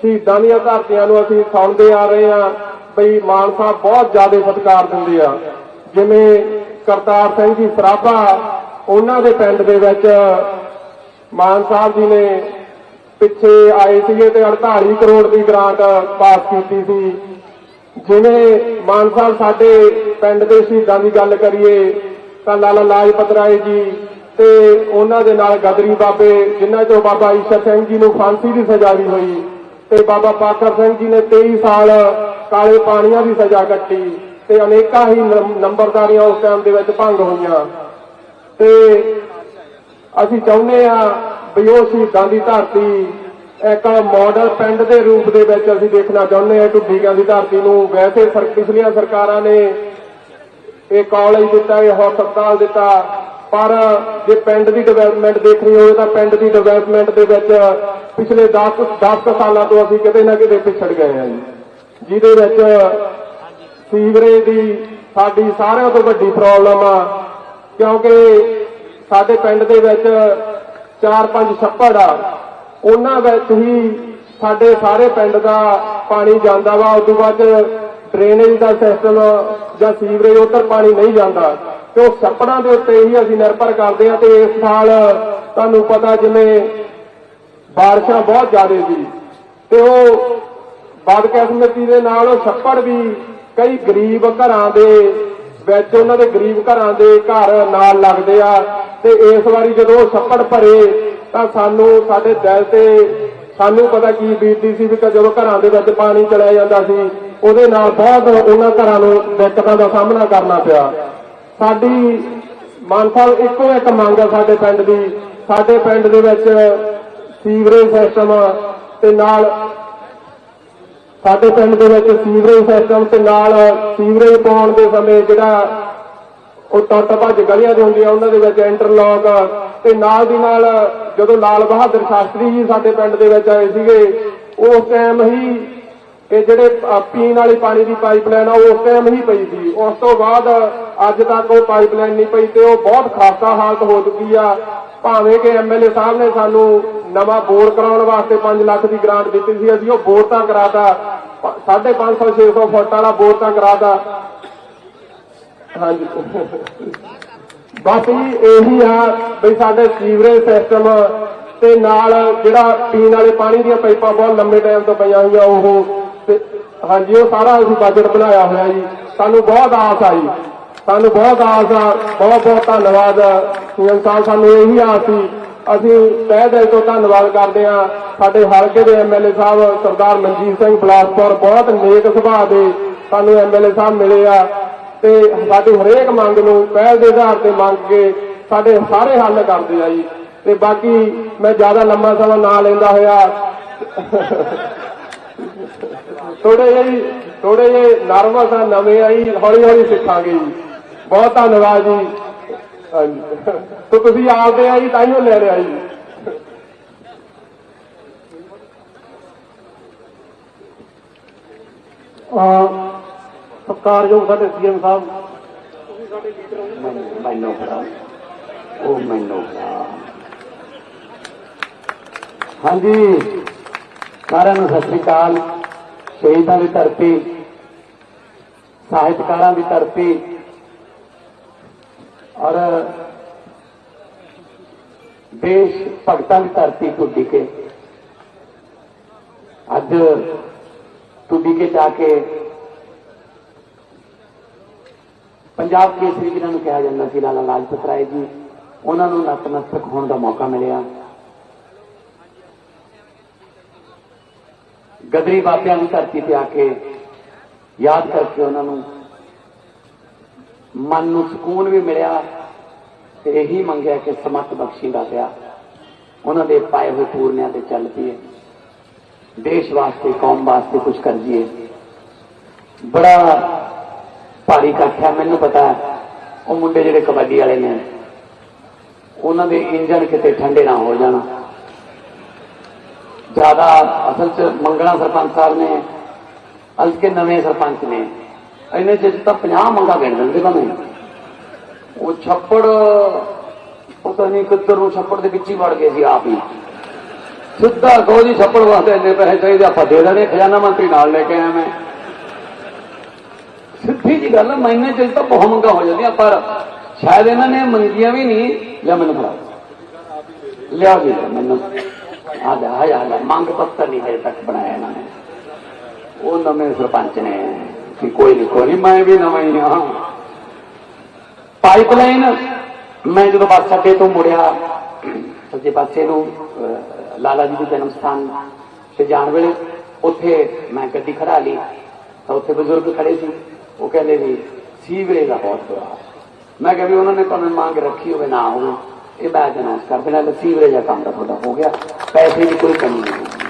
ਸ਼ਹੀਦਾਂ ਦੀਆਂ ਧਰਤੀਆਂ ਨੂੰ ਅਸੀਂ ਸੌਂਦੇ ਆ ਰਹੇ ਹਾਂ ਬਈ ਮਾਨ ਸਾਹਿਬ ਬਹੁਤ ਜ਼ਿਆਦਾ ਸਤਿਕਾਰ ਦਿੰਦੇ ਆ। ਜਿਵੇਂ ਕਰਤਾਰ ਸਿੰਘ ਜੀ ਸਰਾਭਾ, ਉਹਨਾਂ ਦੇ ਪਿੰਡ ਦੇ ਵਿੱਚ ਮਾਨ ਸਾਹਿਬ ਜੀ ਨੇ ਪਿੱਛੇ ਆਏ ਸੀਗੇ ਤੇ 48 ਕਰੋੜ ਦੀ ਗ੍ਰਾਂਟ ਪਾਸ ਕੀਤੀ ਸੀ। ਜਿਵੇਂ ਮਾਨ ਸਾਹਿਬ ਸਾਡੇ ਪਿੰਡ ਦੇ ਸ਼ਹੀਦਾਂ ਦੀ ਗੱਲ ਕਰੀਏ ਤਾਂ ਲਾਲਾ ਲਾਜਪਤ ਰਾਏ ਜੀ ਤੇ ਉਹਨਾਂ ਦੇ ਨਾਲ ਗਦਰੀ ਬਾਬੇ, ਜਿਨ੍ਹਾਂ ਚੋਂ ਬਾਬਾ ਈਸ਼ਰ ਸਿੰਘ ਜੀ ਨੂੰ ਫਾਂਸੀ ਦੀ ਸਜ਼ਾ ਵੀ ਹੋਈ ਤੇ ਬਾਬਾ ਪਾਕਰ ਸਿੰਘ ਜੀ ਨੇ 23 ਸਾਲ ਕਾਲੇ ਪਾਣੀਆਂ ਦੀ ਸਜ਼ਾ ਕੱਟੀ ਤੇ ਅਨੇਕਾਂ ਹੀ ਨੰਬਰਦਾਰੀਆਂ ਉਸ ਟਾਈਮ ਦੇ ਵਿੱਚ ਭੰਗ ਹੋਈਆਂ। ਤੇ ਅਸੀਂ ਚਾਹੁੰਦੇ ਆ ਵੀ ਉਹ ਸ਼ਹੀਦਾਂ ਦੀ ਧਰਤੀ ਇੱਕ ਮਾਡਲ ਪਿੰਡ ਦੇ ਰੂਪ ਦੇ ਵਿੱਚ ਅਸੀਂ ਦੇਖਣਾ ਚਾਹੁੰਦੇ ਆ ਢੁੱਡੀਆਂ ਦੀ ਧਰਤੀ ਨੂੰ। ਵੈਸੇ ਪਿਛਲੀਆਂ ਸਰਕਾਰਾਂ ਨੇ ਇਹ ਕਾਲਜ ਦਿੱਤਾ, ਇਹ ਹਸਪਤਾਲ ਦਿੱਤਾ, ਪਰ ਜੇ ਪਿੰਡ ਦੀ ਡਿਵੈਲਪਮੈਂਟ ਦੇਖਣੀ ਹੋਵੇ ਤਾਂ ਪਿੰਡ ਦੀ ਡਿਵੈਲਪਮੈਂਟ ਦੇ ਵਿੱਚ ਪਿਛਲੇ 10 10 ਸਾਲਾਂ ਤੋਂ ਅਸੀਂ ਕਿਤੇ ਨਾ ਕਿਤੇ ਪਿਛੜ ਗਏ ਹਾਂ ਜੀ। ਜਿਹਦੇ ਵਿੱਚ ਸੀਵਰੇਜ ਦੀ ਸਾਡੀ ਸਾਰਿਆਂ ਤੋਂ ਵੱਡੀ ਪ੍ਰੋਬਲਮ ਆ, ਕਿਉਂਕਿ ਸਾਡੇ ਪਿੰਡ ਦੇ ਵਿੱਚ ਚਾਰ ਪੰਜ ਛੱਪੜ ਆ। ਉਹਨਾਂ ਵਿੱਚ ਹੀ ਸਾਡੇ ਸਾਰੇ ਪਿੰਡ ਦਾ ਪਾਣੀ ਜਾਂਦਾ ਵਾ ਉਸ ਤੋਂ ਬਾਅਦ ਡਰੇਨੇਜ ਦਾ ਸਿਸਟਮ ਜਾਂ ਸੀਵਰੇਜ ਉੱਧਰ ਪਾਣੀ ਨਹੀਂ ਜਾਂਦਾ। ਤੇ ਉਹ ਛੱਪੜਾਂ ਦੇ ਉੱਤੇ ਹੀ ਅਸੀਂ ਨਿਰਭਰ ਕਰਦੇ ਹਾਂ ਤੇ ਇਸ ਸਾਲ ਤੁਹਾਨੂੰ ਪਤਾ ਜਿਵੇਂ ਬਾਰਿਸ਼ਾਂ ਬਹੁਤ ਜ਼ਿਆਦਾ ਸੀ। ਤੇ ਉਹ ਬਦਕਿਸਮਤੀ ਦੇ ਨਾਲ ਉਹ ਛੱਪੜ ਵੀ ਕਈ ਗਰੀਬ ਘਰਾਂ ਦੇ ਵਿੱਚ, ਉਹਨਾਂ ਦੇ ਗਰੀਬ ਘਰਾਂ ਦੇ ਘਰ ਨਾਲ ਲੱਗਦੇ ਆ। ਤੇ ਇਸ ਵਾਰੀ ਜਦੋਂ ਉਹ ਛੱਪੜ ਭਰੇ, ਤਾਂ ਸਾਨੂੰ, ਸਾਡੇ ਦਿਲ ਤੇ ਸਾਨੂੰ ਪਤਾ ਕੀ ਬੀਤਦੀ ਸੀ ਵੀ ਜਦੋਂ ਘਰਾਂ ਦੇ ਵਿੱਚ ਪਾਣੀ ਚਲਿਆ ਜਾਂਦਾ ਸੀ, ਉਹਦੇ ਨਾਲ ਬਹੁਤ ਉਹਨਾਂ ਘਰਾਂ ਨੂੰ ਦਿੱਕਤਾਂ ਦਾ ਸਾਹਮਣਾ ਕਰਨਾ ਪਿਆ। ਸਾਡੀ ਮਾਨ ਸਾਹਿਬ ਇੱਕੋ ਇੱਕ ਮੰਗ ਆ ਸਾਡੇ ਪਿੰਡ ਦੀ। ਸਾਡੇ ਪਿੰਡ ਦੇ ਵਿੱਚ ਸੀਵਰੇਜ ਸਿਸਟਮ ਤੇ ਨਾਲ ਸਾਡੇ ਪਿੰਡ ਦੇ ਵਿੱਚ ਸੀਵਰੇਜ ਸਿਸਟਮ ਤੇ ਨਾਲ ਸੀਵਰੇਜ ਪਾਉਣ ਦੇ ਸਮੇਂ ਜਿਹੜਾ ਉਹ ਟੁੱਟ ਭੱਜ ਗਲੀਆਂ ਦੇ ਹੁੰਦੀਆਂ, ਉਹਨਾਂ ਦੇ ਵਿੱਚ ਇੰਟਰਲੌਕ ਤੇ ਨਾਲ ਦੀ ਨਾਲ ਜਦੋਂ ਲਾਲ ਬਹਾਦਰ ਸ਼ਾਸਤਰੀ ਜੀ ਸਾਡੇ ਪਿੰਡ ਦੇ ਵਿੱਚ ਆਏ ਸੀਗੇ, ਉਸ ਟਾਈਮ ਹੀ ਇਹ ਜਿਹੜੇ ਪੀਣ ਵਾਲੀ ਪਾਣੀ ਦੀ ਪਾਈਪਲਾਈਨ ਆ ਉਹ ਉਸ ਟਾਈਮ ਹੀ ਪਈ ਸੀ। ਉਸ ਤੋਂ ਬਾਅਦ ਅੱਜ ਤੱਕ ਉਹ ਪਾਈਪਲਾਈਨ ਨਹੀਂ ਪਈ ਤੇ ਉਹ ਬਹੁਤ ਖਾਸਾ ਹਾਲਤ ਹੋ ਚੁੱਕੀ ਆ। ਭਾਵੇਂ ਕਿ ਐਮਐਲਏ ਸਾਹਿਬ ਨੇ ਸਾਨੂੰ ਨਵਾਂ ਬੋਰ ਕਰਾਉਣ ਵਾਸਤੇ 5 ਲੱਖ ਦੀ ਗ੍ਰਾਂਟ ਦਿੱਤੀ ਸੀ ਅਸੀਂ, ਉਹ ਬੋਰ ਤਾਂ ਕਰਾਤਾ। 550 600 ਫੁੱਟ ਵਾਲਾ ਬੋਰ ਤਾਂ ਕਰਾਤਾ। ਹਾਂਜੀ। ਬਸ ਜੀ ਇਹੀ ਆ ਵੀ ਸਾਡੇ ਸੀਵਰੇਜ ਸਿਸਟਮ ਤੇ ਨਾਲ ਜਿਹੜਾ ਪੀਣ ਵਾਲੇ ਪਾਣੀ ਦੀਆਂ ਪਾਈਪਾਂ ਬਹੁਤ ਲੰਮੇ ਟਾਈਮ ਤੋਂ ਪਈਆਂ ਹੋਈਆਂ, ਉਹ ਤੇ ਹਾਂਜੀ, ਉਹ ਸਾਰਾ ਅਸੀਂ ਬਜਟ ਬਣਾਇਆ ਹੋਇਆ ਜੀ। ਸਾਨੂੰ ਬਹੁਤ ਆਸ ਆਈ ਸਾਨੂੰ ਬਹੁਤ ਆਸ ਆ। ਬਹੁਤ ਬਹੁਤ ਧੰਨਵਾਦ ਸੀਐਮ ਸਾਹਿਬ ਸਾਨੂੰ ਇਹੀ ਆਸ ਸੀ ਅਸੀਂ ਤਹਿ ਦਿਲ ਤੋਂ ਧੰਨਵਾਦ ਕਰਦੇ ਹਾਂ ਸਾਡੇ ਹਲਕੇ ਦੇ ਐਮਐਲਏ ਸਾਹਿਬ ਸਰਦਾਰ ਮਨਜੀਤ ਸਿੰਘ ਬਲਾਸਪੁਰ, ਬਹੁਤ ਨੇਕ ਸੁਭਾਅ ਦੇ ਸਾਨੂੰ ਐਮਐਲਏ ਸਾਹਿਬ ਮਿਲੇ ਆ ਤੇ ਸਾਡੀ ਹਰੇਕ ਮੰਗ ਨੂੰ ਪਹਿਲ ਦੇ ਆਧਾਰ ਤੇ ਮੰਗ ਕੇ ਸਾਡੇ ਸਾਰੇ ਹੱਲ ਕਰਦੇ ਆ ਜੀ। ਤੇ ਬਾਕੀ ਮੈਂ ਜ਼ਿਆਦਾ ਲੰਮਾ ਸਮਾਂ ਨਾ ਲੈਂਦਾ ਹੋਇਆ। ਥੋੜੇ ਜਿਹੇ ਥੋੜੇ ਜਿਹੇ ਨਰਵਸ ਆ, ਨਵੇਂ ਆਈ ਹੌਲੀ ਹੌਲੀ ਸਿੱਖਾਂਗੇ ਜੀ। ਬਹੁਤ ਧੰਨਵਾਦ ਜੀ। ਹਾਂਜੀ। ਤੇ ਤੁਸੀਂ ਆਪਦੇ ਆ ਜੀ ਤਾਂ ਹੀ ਲੈ ਲਿਆ ਜੀ ਅਹ ਸਤਿਕਾਰਯੋਗ ਸਾਡੇ ਸੀਐਮ ਸਾਹਿਬ। ਮੈਨੂੰ ਫੜਾ। ਉਹ ਮੈਨੂੰ ਫੜਾ। ਹਾਂਜੀ। ਸਾਰਿਆਂ ਨੂੰ ਸਤਿ ਸ੍ਰੀ ਅਕਾਲ। ਸ਼ਹੀਦਾਂ ਦੀ ਧਰਤੀ, ਸਾਹਿਤਕਾਰਾਂ ਦੀ ਧਰਤੀ ਔਰ ਦੇਸ਼ ਭਗਤਾਂ ਦੀ ਧਰਤੀ ਟੁੱਡੀ ਕੇ ਅੱਜ ਟੁੱਡੀ ਕੇ ਜਾ ਕੇ ਪੰਜਾਬ ਕੇਸਰੀ ਜਿਹਨਾਂ ਨੂੰ ਕਿਹਾ ਜਾਂਦਾ ਸੀ, ਲਾਲਾ ਲਾਜਪਤ ਰਾਏ ਜੀ। ਉਹਨਾਂ ਨੂੰ ਨਤਮਸਤਕ ਹੋਣ ਦਾ ਮੌਕਾ ਮਿਲਿਆ। ਗਦਰੀ ਬਾਬਿਆਂ ਦੀ ਧਰਤੀ ਤੇ ਆ ਕੇ ਯਾਦ ਕਰਕੇ ਉਹਨਾਂ ਨੂੰ ਮਨ ਨੂੰ ਸਕੂਨ ਵੀ ਮਿਲਿਆ ਤੇ ਇਹੀ ਮੰਗਿਆ ਕਿ ਸਮਤ ਬਖਸ਼ੀਦਾ ਪਿਆ। ਉਹਨਾਂ ਦੇ ਪਾਏ ਹੋਏ ਪੂਰਨਿਆਂ ਤੇ ਚੱਲ ਪਈਏ। ਦੇਸ਼ ਵਾਸਤੇ, ਕੌਮ ਵਾਸਤੇ ਕੁਝ ਕਰ ਜੀਏ। ਬੜਾ ਭਾਰੀ ਇਕੱਠ ਹੈ, ਮੈਨੂੰ ਪਤਾ ਉਹ ਮੁੰਡੇ ਜਿਹੜੇ ਕਬੱਡੀ ਵਾਲੇ ਨੇ, ਉਹਨਾਂ ਦੇ ਇੰਜਨ ਕਿਤੇ ਠੰਡੇ ਨਾ ਹੋ ਜਾਣ। ਜ਼ਿਆਦਾ ਅਸਲ ਚ ਮੰਗਣਾ ਸਰਪੰਚ ਸਾਹਿਬ ਨੇ ਅਲ ਕੇ ਨਵੇਂ ਸਰਪੰਚ ਨੇ। ਇਹਨੇ ਚ ਤਾਂ 50 ਮੰਗਾ ਗਿਣ ਦਿੰਦੇ ਭਾਵੇਂ। ਉਹ ਛੱਪੜ ਪਤਾ ਨਹੀਂ ਕਿੱਧਰ ਨੂੰ ਛੱਪੜ ਦੇ ਵਿੱਚ ਹੀ ਵੜ ਗਏ ਸੀ ਆਪ ਹੀ। ਸਿੱਧਾ ਕਹੋ ਜੀ ਛੱਪੜ ਵਾਸਤੇ ਇੰਨੇ ਪੈਸੇ ਚਾਹੀਦੇ ਆਪਾਂ ਦੇ ਦੇਣੇ ਖਜ਼ਾਨਾ ਮੰਤਰੀ ਨਾਲ ਲੈ ਕੇ ਆਇਆ ਮੈਂ। ਸਿੱਧੀ ਜੀ ਗੱਲ ਹੈ, ਮਹੀਨੇ ਚ ਤਾਂ ਬਹੁਤ ਮੰਗਾ ਹੋ ਜਾਂਦੀਆਂ ਪਰ ਸ਼ਾਇਦ ਇਹਨਾਂ ਨੇ ਮੰਗੀਆਂ ਵੀ ਨਹੀਂ ਜਾਂ ਮੈਨੂੰ ਫੜਾ। ਲਿਆ ਜੀ ਮੈਨੂੰ। ਆ ਜਾ ਆ ਜਾ ਮੰਗ ਪੱਤਰ ਨਹੀਂ ਹਜੇ ਤੱਕ ਬਣਾਇਆ ਇਹਨਾਂ ਨੇ। ਉਹ ਨਵੇਂ ਸਰਪੰਚ ਨੇ। ਕਿ ਕੋਈ ਨਹੀਂ, ਕੋਈ ਮੈਂ ਵੀ ਨਵਾਂ ਹੀ ਹਾਂ। ਪਾਈਪਲਾਈਨ ਮੈਂ ਜਦੋਂ ਬੱਸ ਅੱਡੇ ਤੋਂ ਮੁੜਿਆ ਸੱਜੇ ਪਾਸੇ ਨੂੰ ਲਾਲਾ ਜੀ ਦੇ ਜਨਮ ਸਥਾਨ ਤੇ ਜਾਣ ਵੇਲੇ ਉੱਥੇ ਮੈਂ ਗੱਡੀ ਖੜਾ ਲਈ, ਤਾਂ ਉੱਥੇ ਬਜ਼ੁਰਗ ਖੜੇ ਸੀ। ਉਹ ਕਹਿੰਦੇ ਵੀ, ਸੀਵਰੇਜ ਦਾ ਬਹੁਤ ਬੁਰਾ ਮੈਂ ਕਿਹਾ ਵੀ ਉਹਨਾਂ ਨੇ ਤੁਹਾਨੂੰ ਮੰਗ ਰੱਖੀ ਹੋਵੇ ਨਾ ਹੋਵੇ, ਇਹ ਮੈਂ ਅਨਾਉਂਸ ਕਰ ਦੇਣਾ ਸੀਵਰੇਜ ਦਾ ਕੰਮ ਤਾਂ ਤੁਹਾਡਾ ਹੋ ਗਿਆ, ਪੈਸੇ ਦੀ ਕੋਈ ਕਮੀ ਨਹੀਂ।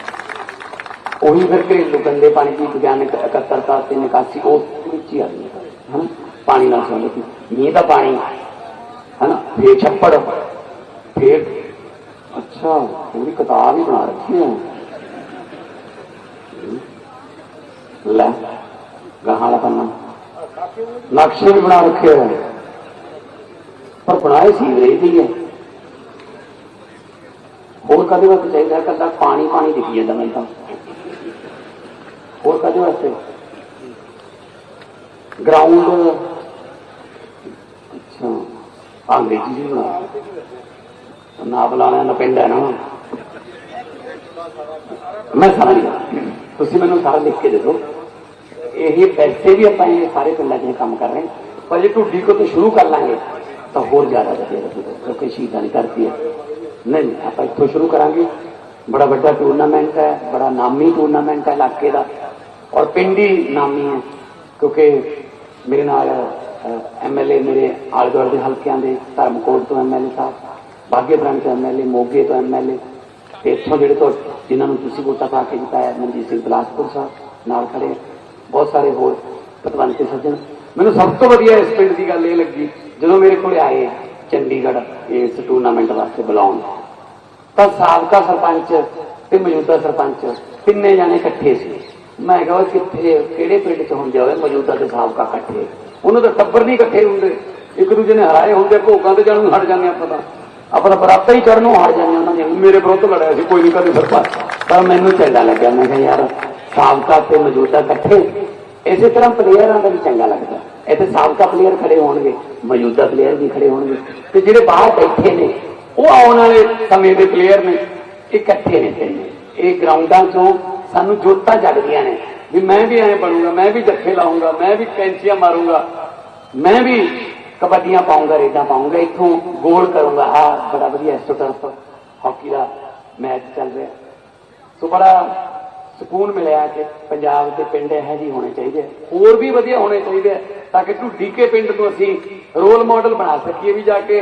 ਉਹੀ ਫਿਰ ਘਰੇਲੂ ਗੰਦੇ ਪਾਣੀ ਦੀ ਵਿਗਿਆਨਕ ਇਕੱਤਰਤਾ ਤੇ ਨਿਕਾਸੀ ਉਸ ਵਿੱਚ ਹੀ ਆ ਰਹੀ ਹੈ ਹਨਾ? ਪਾਣੀ ਨਾਲ ਸੰਬੰਧਿਤ। ਮੀਂਹ ਦਾ ਪਾਣੀ। ਹਨਾ? ਫੇਰ ਛੱਪੜ। ਫੇਰ ਅੱਛਾ, ਪੂਰੀ ਕਿਤਾਬ ਹੀ ਬਣਾ ਰੱਖੀ ਹੈ ਲੈ, ਗਾਹਾਂ ਵਾਲਾ ਪੰਨਾ। ਨਕਸ਼ੇ ਵੀ ਬਣਾ ਰੱਖੇ ਹੋਏ ਪਰ ਬਣਾਏ ਸੀ ਅੰਗਰੇਜ਼ੀ ਹੈ ਹੋਰ ਕਦੇ ਵਾਸਤੇ ਚਾਹੀਦਾ ਕੱਲਾ ਪਾਣੀ ਪਾਣੀ ਦਿਖੀ ਜਾਂਦਾ ਮੈਨੂੰ ਤਾਂ। ਹੋਰ ਕਦੇ ਵਾਸਤੇ ਗਰਾਊਂਡ ਅੱਛਾ ਆ ਅੰਗਰੇਜ਼ੀ ਜੀ ਬਣਾ ਨਾ ਬੁਲਾਣਾ ਨਾ ਪਿੰਡ ਹੈ ਨਾ ਮੈਂ ਸਾਰਾ ਗਿਆ ਤੁਸੀਂ ਮੈਨੂੰ ਸਾਰਾ ਲਿਖ ਕੇ ਦੇ ਦਿਓ ਇਹ ਵੈਸੇ ਵੀ ਆਪਾਂ ਇਹ ਸਾਰੇ ਪਿੰਡਾਂ 'ਚ ਕੰਮ ਕਰ ਰਹੇ ਪਰ ਜੇ ਢੁੱਡੀ ਕੋ ਤੋਂ ਸ਼ੁਰੂ ਕਰ ਲਾਂਗੇ ਤਾਂ ਹੋਰ ਜ਼ਿਆਦਾ ਵਧੀਆ ਕਿਉਂਕਿ ਸ਼ਹੀਦਾਂ ਦੀ ਕਰਦੀ ਹੈ ਨਹੀਂ ਨਹੀਂ, ਆਪਾਂ ਇੱਥੋਂ ਸ਼ੁਰੂ ਕਰਾਂਗੇ ਬੜਾ ਵੱਡਾ ਟੂਰਨਾਮੈਂਟ ਹੈ ਬੜਾ ਨਾਮੀ ਟੂਰਨਾਮੈਂਟ ਹੈ ਇਲਾਕੇ ਦਾ ਔਰ ਪਿੰਡ ਹੀ ਨਾਮੀ ਹੈ, ਕਿਉਂਕਿ ਮੇਰੇ ਨਾਲ ਐਮਐਲਏ ਮੇਰੇ ਆਲੇ ਦੁਆਲੇ ਦੇ ਹਲਕਿਆਂ ਦੇ ਧਰਮਕੋਟ ਤੋਂ ਐਮਐਲਏ ਸਾਹਿਬ, ਬਾਗੇ ਬ੍ਰਾਂਚ ਤੋਂ ਐਮਐਲਏ ਮੋਗੇ ਤੋਂ ਐਮਐਲਏ ਤੇ ਇੱਥੋਂ ਜਿਹੜੇ ਤੋਂ ਜਿਨ੍ਹਾਂ ਨੂੰ ਤੁਸੀਂ ਵੋਟਾਂ ਪਾ ਕੇ ਜਿਤਾਇਆ, ਮਨਜੀਤ ਸਿੰਘ ਬਲਾਸਪੁਰ ਸਾਹਿਬ ਨਾਲ ਖੜੇ ਬਹੁਤ ਸਾਰੇ ਹੋਰ ਪਤਵੰਤੇ ਸੱਜਣ। ਮੈਨੂੰ ਸਭ ਤੋਂ ਵਧੀਆ ਇਸ ਪਿੰਡ ਦੀ ਗੱਲ ਇਹ ਲੱਗੀ, ਜਦੋਂ ਮੇਰੇ ਕੋਲ ਆਏ ਚੰਡੀਗੜ੍ਹ ਇਸ ਟੂਰਨਾਮੈਂਟ ਵਾਸਤੇ ਬੁਲਾਉਣ, ਤਾਂ ਸਾਬਕਾ ਸਰਪੰਚ ਤੇ ਮੌਜੂਦਾ ਸਰਪੰਚ ਤਿੰਨੇ ਜਾਣੇ ਇਕੱਠੇ ਸੀ। ਮੈਂ ਕਿਹਾ ਉਹ ਕਿੱਥੇ, ਕਿਹੜੇ ਪਿੰਡ 'ਚ ਹੁੰਦੇ ਜਾਵੇ ਮੌਜੂਦਾ ਤੇ ਸਾਬਕਾ ਇਕੱਠੇ? ਉਹਨਾਂ ਦਾ ਟੱਬਰ ਨਹੀਂ ਇਕੱਠੇ ਹੁੰਦੇ। ਇੱਕ ਦੂਜੇ ਨੇ ਹਰਾਏ ਹੁੰਦੇ, ਭੋਗਾਂ ਤੇ ਜਾਣ ਹਟ ਜਾਂਦੇ ਆਪਾਂ ਤਾਂ। ਆਪਾਂ ਤਾਂ ਬਰਾਤਾਂ ਹੀ ਚੜਨ ਚੜਨੋਂ ਹਟ ਜਾਂਦੇ ਉਹਨਾਂ ਦੇ। ਮੇਰੇ ਵਿਰੁੱਧ ਲੜਿਆ ਸੀ, ਕੋਈ ਨਹੀਂ ਕਦੇ ਸਰਪੰਚ। ਪਰ ਮੈਨੂੰ ਚੰਗਾ ਲੱਗਿਆ, ਮੈਂ ਕਿਹਾ ਯਾਰ ਸਾਬਕਾ ਤੇ ਮੌਜੂਦਾ ਇਕੱਠੇ। ਇਸੇ ਤਰ੍ਹਾਂ ਪਲੇਅਰਾਂ ਦਾ ਵੀ ਚੰਗਾ ਲੱਗਦਾ। ਇੱਥੇ ਸਾਬਕਾ ਪਲੇਅਰ ਖੜੇ ਹੋਣਗੇ, ਮੌਜੂਦਾ ਪਲੇਅਰ ਵੀ ਖੜੇ ਹੋਣਗੇ। ਤੇ ਜਿਹੜੇ ਬਾਹਰ ਬੈਠੇ ਨੇ, ਉਹ ਆਉਣ ਵਾਲੇ ਸਮੇਂ ਦੇ ਪਲੇਅਰ ਨੇ ਇਕੱਠੇ ਨੇ ਤਿੰਨੇ ਇਹ ਗਰਾਊਂਡਾਂ 'ਚੋਂ ਸਾਨੂੰ ਜੋਤਾਂ ਜਗਦੀਆਂ ਨੇ। ਵੀ ਮੈਂ ਵੀ ਐਂ ਬਣੂੰਗਾ, ਮੈਂ ਵੀ ਜੱਫੇ ਲਾਉਂਗਾ, ਮੈਂ ਵੀ ਕੈਂਚੀਆਂ ਮਾਰੂੰਗਾ, ਮੈਂ ਵੀ ਕਬੱਡੀਆਂ ਪਾਉਂਗਾ, ਰੇਡਾਂ ਪਾਉਂਗਾ, ਇੱਥੋਂ ਗੋਲ ਕਰੂੰਗਾ। ਆ ਬੜਾ ਵਧੀਆ ਐਸਟੋਟਰਫ ਹਾਕੀ ਦਾ ਮੈਚ ਚੱਲ ਰਿਹਾ। ਸੋ ਬੜਾ ਸਕੂਨ ਮਿਲਿਆ ਕਿ ਪੰਜਾਬ ਦੇ ਪਿੰਡ ਇਹੋ ਜਿਹੇ ਹੋਣੇ ਚਾਹੀਦੇ ਹੋਰ ਵੀ ਵਧੀਆ ਹੋਣੇ ਚਾਹੀਦੇ ਤਾਂ ਕਿ ਢੁੱਡੀ ਕੇ ਪਿੰਡ ਨੂੰ ਅਸੀਂ ਰੋਲ ਮਾਡਲ ਬਣਾ ਸਕੀਏ ਵੀ ਜਾ ਕੇ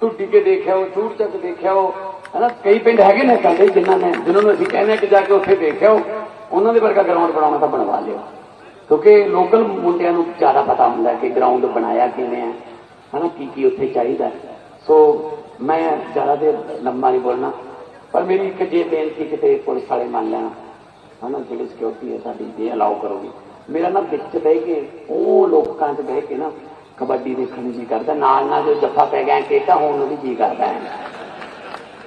ਢੁੱਡੀ ਕੇ ਦੇਖਿਆ ਉਹ ਚੂੜ ਚੱਕ ਦੇਖਿਆ ਉਹ ਹਨਾ ਕਈ ਪਿੰਡ ਹੈਗੇ ਨੇ ਸਾਡੇ ਜਿਨ੍ਹਾਂ ਨੇ ਜਿਨ੍ਹਾਂ ਨੂੰ ਅਸੀਂ ਕਹਿੰਦੇ ਆ ਕਿ ਜਾ ਕੇ ਉੱਥੇ ਦੇਖਿਓ ਉਹਨਾਂ ਦੇ ਵਰਗਾ ਗਰਾਊਂਡ ਬਣਾਉਣਾ ਤਾਂ ਬਣਵਾ ਲਿਓ। ਕਿਉਂਕਿ ਲੋਕਲ ਮੁੰਡਿਆਂ ਨੂੰ ਜ਼ਿਆਦਾ ਪਤਾ ਹੁੰਦਾ ਕਿ ਗਰਾਊਂਡ ਬਣਾਇਆ ਕਿਵੇਂ ਹੈ, ਹਨਾ, ਕੀ ਕੀ ਉੱਥੇ ਚਾਹੀਦਾ ਸੋ ਮੈਂ ਜ਼ਿਆਦਾ ਦੇਰ ਲੰਮਾ ਨਹੀਂ ਬੋਲਣਾ, ਪਰ ਮੇਰੀ ਇੱਕ ਜੇ ਬੇਨਤੀ ਕਿਤੇ ਪੁਲਿਸ ਵਾਲੇ ਮੰਨ ਲੈਣ, ਹਨਾ, ਜਿਹੜੀ ਸਿਕਿਉਰਿਟੀ ਹੈ ਸਾਡੀ, ਜੇ ਅਲਾਉ ਕਰੋਗੇ। ਮੇਰਾ ਨਾ ਵਿੱਚ ਬਹਿ ਕੇ, ਉਹ ਲੋਕਾਂ 'ਚ ਬਹਿ ਕੇ ਨਾ ਕਬੱਡੀ ਦੇਖਣ ਨੂੰ ਜੀ ਕਰਦਾ, ਨਾਲ ਨਾਲ ਜੋ ਜੱਫਾ ਪੈ ਗਿਆ ਕਿਹੜਾ ਹੋਣ ਨੂੰ ਵੀ ਜੀ ਕਰਦਾ ਹੈ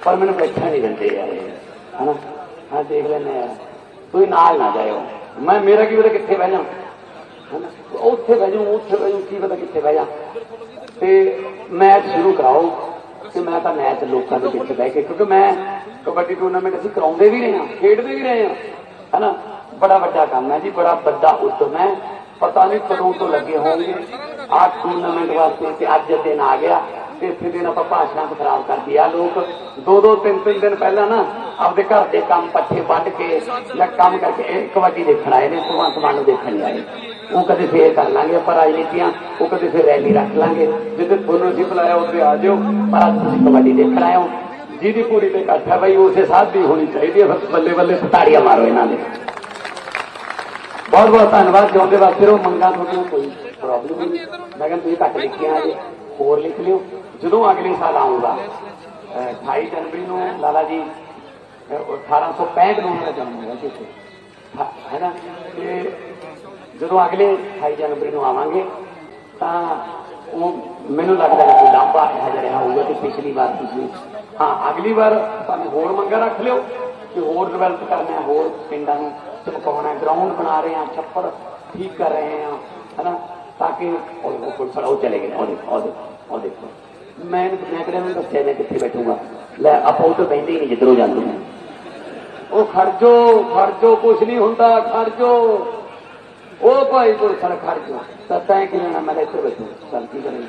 ਪਰ ਮੈਨੂੰ ਬੈਠਾ ਨਹੀਂ ਦਿੰਦੇ ਯਾਰ ਇਹ, ਹਨਾ? ਹਾਂ ਦੇਖ ਲੈਨੇ ਯਾਰ ਤੁਸੀਂ ਨਾਲ ਨਾ ਜਾਇਓ। ਮੈਂ, ਮੇਰਾ ਕੀ ਪਤਾ ਕਿੱਥੇ ਬਹਿ ਜਾ। ਉੱਥੇ ਬਹਿ ਜਾਊਂ, ਉੱਥੇ ਬਹਿ ਜਾਊਂ, ਕੀ ਪਤਾ ਕਿੱਥੇ ਬਹਿ ਜਾ। ਤੇ ਮੈਚ ਸ਼ੁਰੂ ਕਰਾਓ। ਤੇ ਮੈਂ ਤਾਂ ਮੈਚ ਲੋਕਾਂ ਦੇ ਵਿੱਚ ਬਹਿ ਕੇ, ਕਿਉਂਕਿ ਮੈਂ ਕਬੱਡੀ ਟੂਰਨਾਮੈਂਟ ਅਸੀਂ ਕਰਾਉਂਦੇ ਵੀ ਰਹੇ ਹਾਂ, ਖੇਡਦੇ ਵੀ ਰਹੇ ਹਾਂ, ਹਨਾ? ਬੜਾ ਵੱਡਾ ਕੰਮ ਹੈ ਜੀ, ਬੜਾ ਵੱਡਾ ਉਦਮ ਹੈ। ਪਤਾ ਨਹੀਂ ਕਦੋਂ ਤੋਂ ਲੱਗੇ ਹੋਣਗੇ। ਆਹ ਟੂਰਨਾਮੈਂਟ ਵਾਸਤੇ ਤੇ ਅੱਜ ਦਿਨ ਆ ਗਿਆ। ਇਸੇ ਦਿਨ ਆਪਾਂ ਭਾਸ਼ਣਾਂ ਖਰਾਬ ਕਰਦੀ ਆ ਲੋਕ ਦੋ ਦੋ, ਤਿੰਨ ਤਿੰਨ ਦਿਨ ਪਹਿਲਾਂ ਨਾ ਆਪਦੇ ਘਰ ਦੇ ਕੰਮ ਪੱਠੇ ਵੱਢ ਕੇ ਜਾਂ ਕੰਮ ਕਰਕੇ ਕਬੱਡੀ ਦੇਖਣ ਆਏ ਨੇ, ਭਗਵੰਤ ਮਾਨ ਨੂੰ ਦੇਖਣ ਆਏ। ਉਹ ਕਦੇ ਫੇਰ ਕਰ ਲਾਂਗੇ ਆਪਾਂ ਰਾਜਨੀਤੀਆਂ, ਉਹ ਕਦੇ ਫੇਰ ਰੈਲੀ ਰੱਖ ਲਾਂਗੇ। ਜਿੱਥੇ ਤੁਹਾਨੂੰ ਅਸੀਂ ਬੁਲਾਇਆ, ਉੱਥੇ ਆ ਜਾਓ ਪਰ ਅੱਜ ਤੁਸੀਂ ਕਬੱਡੀ ਦੇਖਣ ਆਏ ਹੋ। ਜਿਹਦੀ ਪੂਰੀ ਤੇ ਇਕੱਠ ਹੈ ਬਈ, ਉਸੇ ਸਾਧ ਦੀ ਹੋਣੀ ਚਾਹੀਦੀ ਹੈ। ਫਿਰ ਬੱਲੇ ਬੱਲੇ ਸਤਾੜੀਆਂ ਮਾਰੋ ਇਹਨਾਂ ਦੇ। ਬਹੁਤ ਬਹੁਤ ਧੰਨਵਾਦ, ਜਿਉਂਦੇ ਵਾਸਤੇ ਉਹ ਮੰਗਾ ਤੁਹਾਨੂੰ ਕੋਈ ਪ੍ਰੋਬਲਮ ਨਹੀਂ। ਮੈਂ ਕਹਿੰਦਾ ਤੁਸੀਂ ਘੱਟ ਲਿਖਿਆ ਜੇ ਹੋਰ ਲਿਖ ਲਿਓ। ਜਦੋਂ ਅਗਲੇ ਸਾਲ ਆਉਂਗਾ 28 ਜਨਵਰੀ ਨੂੰ ਲਾਲਾ ਜੀ ਅਹ, 1865 ਨੂੰ ਉਹਨਾਂ ਦਾ ਜਨਮ ਹੋਇਆ ਸੀ ਹੈ ਨਾ? ਤੇ ਜਦੋਂ ਅਗਲੇ 28 ਜਨਵਰੀ ਨੂੰ ਆਵਾਂਗੇ ਤਾਂ ਉਹ ਮੈਨੂੰ ਲੱਗਦਾ ਕਿ ਲਾਂਬਾ ਇਹੋ ਜਿਹਾ ਰਿਹਾ ਹੋਊਗਾ ਕਿ ਪਿਛਲੀ ਵਾਰ ਤੁਸੀਂ ਹਾਂ ਅਗਲੀ ਵਾਰ ਤੁਹਾਨੂੰ ਹੋਰ ਮੰਗਾ ਰੱਖ ਲਿਓ ਕਿ ਹੋਰ ਡਿਵੈਲਪ ਕਰਨਾ ਹੋਰ ਪਿੰਡਾਂ ਨੂੰ ਚਮਕਾਉਣਾ ਗਰਾਊਂਡ ਬਣਾ ਰਹੇ ਹਾਂ ਛੱਪੜ ਠੀਕ ਕਰ ਰਹੇ ਹਾਂ ਹਨਾ ਤਾਂ ਕਿ ਉਹ ਉਹ ਪੁਲਿਸ ਉਹ ਚਲੇ ਗਏ ਉਹ ਦੇਖੋ ਉਹ ਦੇਖੋ ਉਹ ਦੇਖੋ। ਮੈਂ ਮੈਂ ਕਿਹੜਾ ਨੂੰ ਦੱਸਿਆ ਮੈਂ ਕਿੱਥੇ ਬੈਠੂਗਾ? ਲੈ, ਆਪਾਂ ਉਹ ਤਾਂ ਬੈਠੇ ਹੀ ਨਹੀਂ, ਜਿੱਧਰੋਂ ਜਾਂਦੇ ਨੇ। ਉਹ ਖਰਜੋ ਖਰਜੋ ਕੁਛ ਨਹੀਂ ਹੁੰਦਾ ਖਰਜੋ ਉਹ ਭਾਈ ਕੋਲ ਸਰ ਖਰਜੋ ਤਾਂ ਤੈਂ ਕਿ ਲੈਣਾ, ਮੈਂ ਇੱਥੇ ਬੈਠੂ ਚੱਲ, ਕੀ ਕਰੀਏ?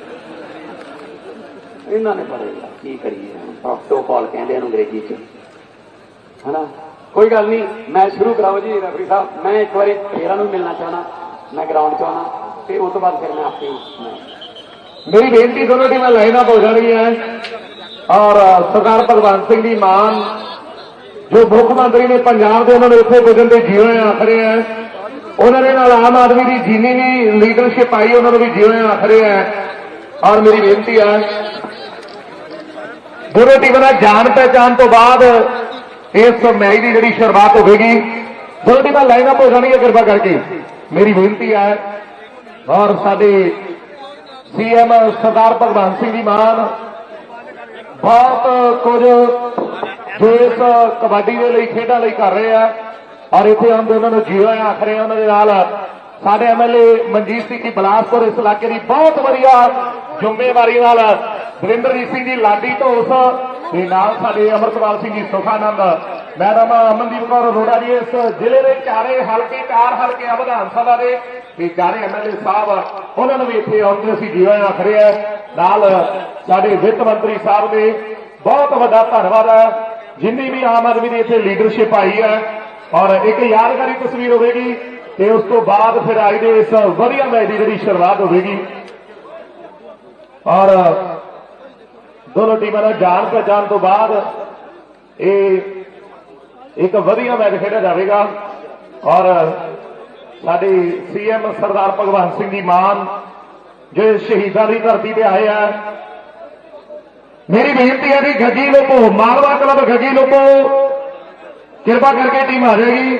ਇਹਨਾਂ ਨੇ ਪੜੇਗਾ ਕੀ ਕਰੀਏ? ਪ੍ਰੋਟੋਕਾਲ ਕਹਿੰਦੇ ਹਨ ਅੰਗਰੇਜ਼ੀ ਚ। ਹਨਾ? ਕੋਈ ਗੱਲ ਨਹੀਂ, ਮੈਂ ਸ਼ੁਰੂ ਕਰਾਓ ਜੀ ਰਫਰੀ ਸਾਹਿਬ। ਮੈਂ ਇੱਕ ਵਾਰੀ ਫੇਰਾਂ ਨੂੰ ਮਿਲਣਾ ਚਾਹਣਾ ਮੈਂ ਗਰਾਊਂਡ 'ਚ ਆਉਣਾ, ਤੇ ਉਸ ਤੋਂ ਬਾਅਦ ਫਿਰ ਮੈਂ ਆਪੇ ਮੇਰੀ ਬੇਨਤੀ ਦੋਨੋਂ ਟੀਮਾਂ ਲਾਈਨਾਂ ਹੋ। ਜਾਣਗੀਆਂ ਔਰ ਸਰਦਾਰ ਭਗਵੰਤ ਸਿੰਘ ਦੀ ਮਾਨ ਜੋ ਮੁੱਖ ਮੰਤਰੀ ਨੇ ਪੰਜਾਬ ਦੇ ਉਹਨਾਂ ਨੂੰ ਇੱਥੇ ਪੁੱਜਣ ਦੇ ਜੀਵਨ ਆਖਰੇ ਹੈ, ਉਹਨਾਂ ਦੇ ਨਾਲ ਆਮ ਆਦਮੀ ਦੀ ਜਿੰਨੀ ਵੀ ਲੀਡਰਸ਼ਿਪ ਆਈ, ਉਹਨਾਂ ਨੂੰ ਵੀ ਜੀਵਨ ਆਖਰੇ ਹੈ। ਔਰ ਮੇਰੀ ਬੇਨਤੀ ਹੈ ਦੋਨੋਂ ਟੀਮਾਂ ਦਾ ਜਾਣ ਪਹਿਚਾਣ ਤੋਂ ਬਾਅਦ ਇਸ ਮੈਚ ਦੀ ਜਿਹੜੀ ਸ਼ੁਰੂਆਤ ਹੋਵੇਗੀ ਦੋਨੋਂ ਟੀਮਾਂ ਲਾਈਨਾਂ ਹੋ ਜਾਣਗੀਆਂ ਕਿਰਪਾ ਕਰਕੇ ਮੇਰੀ ਬੇਨਤੀ ਹੈ। ਔਰ ਸਾਡੇ ਸੀਐਮ ਸਰਦਾਰ ਭਗਵੰਤ ਸਿੰਘ ਜੀ ਮਾਨ, ਬਹੁਤ ਕੁਝ ਜੋ ਇਸ ਕਬੱਡੀ ਦੇ ਲਈ ਖੇਡਾਂ ਲਈ ਕਰ ਰਹੇ ਆ, ਔਰ ਇੱਥੇ ਆਉਂਦੇ ਉਹਨਾਂ ਨੂੰ ਜੀਵਾ ਆਖ ਰਹੇ ਉਹਨਾਂ ਦੇ ਨਾਲ। ਸਾਡੇ ਐਮਐਲਏ ਮਨਜੀਤ ਸਿੰਘ ਜੀ ਬਲਾਸਪੁਰ ਇਸ ਇਲਾਕੇ ਦੀ ਬਹੁਤ ਵਧੀਆ ਜ਼ਿੰਮੇਵਾਰੀ ਨਾਲ ਵਰਿੰਦਰਜੀਤ ਸਿੰਘ ਜੀ ਲਾਡੀ ਢੋਸ ਤੇ ਨਾਲ ਸਾਡੇ ਅਮਰਤਪਾਲ ਸਿੰਘ ਜੀ ਸੁਖਾਨੰਦ, ਮੈਡਮ ਅਮਨਦੀਪ ਕੌਰ ਅਰੋੜਾ ਜੀ ਇਸ ਜ਼ਿਲ੍ਹੇ ਦੇ ਚਾਰੇ ਹਲਕੇ, ਚਾਰ ਹਲਕੇ ਆ ਵਿਧਾਨ ਸਭਾ ਦੇ, ਤੇ ਚਾਰੇ ਐਮਐਲਏ ਸਾਹਿਬ, ਉਹਨਾਂ ਨੂੰ ਵੀ ਇੱਥੇ ਆਉਂਦੇ ਅਸੀਂ ਜੀਓ ਆਖ ਰਹੇ ਨਾਲ ਸਾਡੇ ਵਿੱਤ ਮੰਤਰੀ ਸਾਹਿਬ ਦੇ ਬਹੁਤ ਵੱਡਾ ਧੰਨਵਾਦ ਹੈ ਜਿੰਨੀ ਵੀ ਆਮ ਆਦਮੀ ਦੀ ਇੱਥੇ ਲੀਡਰਸ਼ਿਪ ਆਈ ਹੈ ਔਰ ਇੱਕ ਯਾਦਗਾਰੀ ਤਸਵੀਰ ਹੋਵੇਗੀ, ਤੇ ਉਸ ਤੋਂ ਬਾਅਦ ਫਿਰ ਆਈ ਦੇ ਇਸ ਵਧੀਆ ਮੈਚ ਦੀ ਜਿਹੜੀ ਸ਼ੁਰੂਆਤ ਹੋਵੇਗੀ। ਔਰ ਦੋਨੋਂ ਟੀਮਾਂ ਦਾ ਜਾਣ ਪਹਿਚਾਣ ਤੋਂ ਬਾਅਦ ਇਹ ਇੱਕ ਵਧੀਆ ਮੈਚ ਖੇਡਿਆ ਜਾਵੇਗਾ। ਔਰ ਸਾਡੇ ਸੀਐਮ ਸਰਦਾਰ ਭਗਵੰਤ ਸਿੰਘ ਜੀ ਮਾਨ ਜੋ ਸ਼ਹੀਦਾਂ ਦੀ ਧਰਤੀ ਤੇ ਆਏ ਆ। ਮੇਰੀ ਬੇਨਤੀ ਹੈ ਕਿ ਗੱਗੀ ਲੋਪੋ, ਮਾਲਵਾ ਕਲੱਬ ਗੱਗੀ ਲੋਪੋ, ਕਿਰਪਾ ਕਰਕੇ ਟੀਮ ਆ ਜਾਏਗੀ।